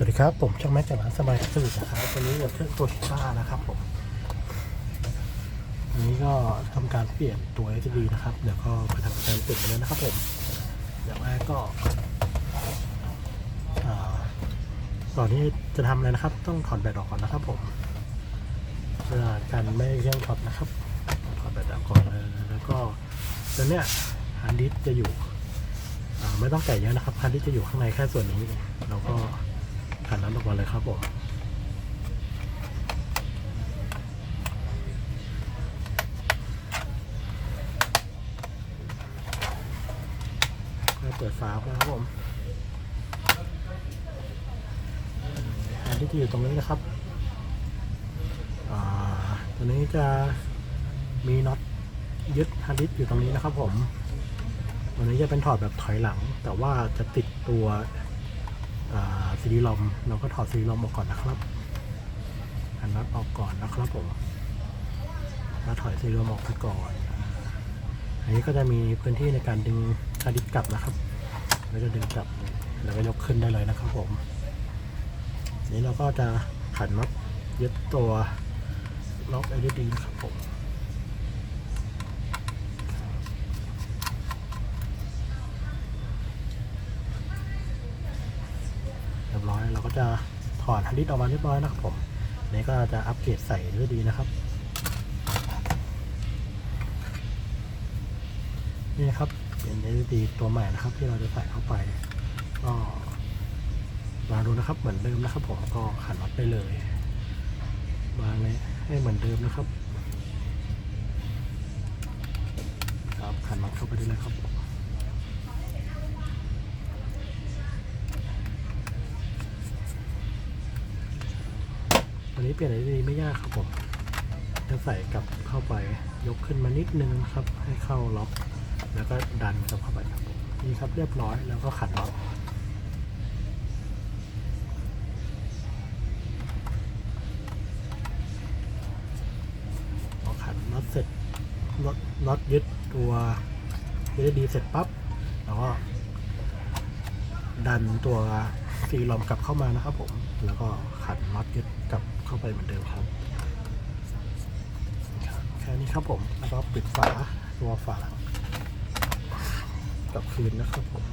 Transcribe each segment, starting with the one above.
สวัสดีครับผมช่างแม็กจากร้านสบายสื่อนะครับวันนี้กับเครื่องโตชิต้านะครับผมวันนี้ก็ทำการเปลี่ยนตัว SD นะครับเดี๋ยวก็มาทำการเปลี่ยนเลยนะครับผมอย่างแรกก็ก่อนที่จะทำอะไรนะครับ ต้องถอดแบตออกก่อนนะครับ ผมเพื่อการไม่เครื่องช็อตนะครับถอดแบตออกก่อนเลยแล้วก็ตัวเนี้ยฮาร์ดดิสก์จะอยู่ไม่ต้องแกะเยอะนะครับฮาร์ดดิสก์จะอยู่ข้างในแค่ส่วนนี้เราก็ ขันน้ำออกมาเลยครับผมเปิดฝาครับผมอันที่อยู่ตรงนี้นะครับอ่าตัวนี้จะมีน็อตยึดฮาร์ดดิสอยู่ตรงนี้นะครับผมตัวนี้จะเป็นถอดแบบถอยหลัง แต่ว่าจะติดตัว ซีดีลอมเราก็ถอดซีดีลอมออกก่อนนะครับอันน็อตออกก่อนนะครับผมแล้วถอยซีดีลอมออกไปก่อนอันนี้ก็จะมีพื้นที่ในการดึงฮาร์ดดิสกลับนะครับเราจะดึงกลับแล้วก็ยกขึ้นได้เลยนะครับผมนี้เราก็จะขันน็อตยึดตัวล็อก LED นะครับผม เราก็จะถอดฮันดิสออกมาเรียบร้อยนะครับผมนนี้ก็จะอัปเกรดใส่ด้วยดีนะครับ นี่นะครับเป็น LED ตัวใหม่นะครับ ที่เราจะใส่เข้าไปก็วางดูนะครับเหมือนเดิมนะครับผมก็ขันน็อตไปเลยวางเลยให้เหมือนเดิมนะครับ นี้เปลี่ยนอะไรดีไม่ยากครับผมจะใส่กลับเข้าไปยกขึ้นมานิดนึงครับ ให้เข้าล็อกแล้วก็ดันกลับเข้าไปครับผมนี่ครับเรียบร้อยแล้วก็ขันล็อกพอขันน็อตเสร็จน็อตน็อตยึดตัวยึดดีเสร็จปั๊บแล้วก็ ดันตัวซีลอมกลับเข้ามานะครับผม แล้วก็ขันน็อตยึดกับ เข้าไปเหมือนเดิมครับ แค่นี้ครับผม แล้วก็ปิดฝาตัวฝาหลังกลับคืนนะครับผม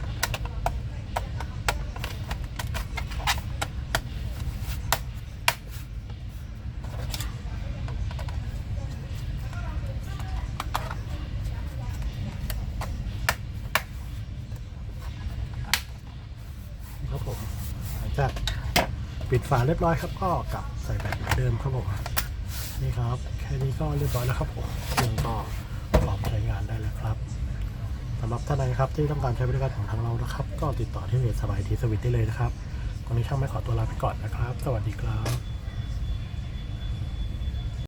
ปิดฝาเรียบร้อยครับ ก็กลับใส่แบตเหมือนเดิมครับผมนี่ครับแค่นี้ก็เรียบร้อยแล้วครับผมเครื่องก็พร้อมใช้งานได้แล้วครับสำหรับท่านใดครับที่ต้องการใช้บริการของทางเรานะครับ ก็ติดต่อที่เพจสบายทีสวิตได้เลยนะครับวันนี้ช่างไม่ขอตัวลาไปก่อนนะครับ สวัสดีครับ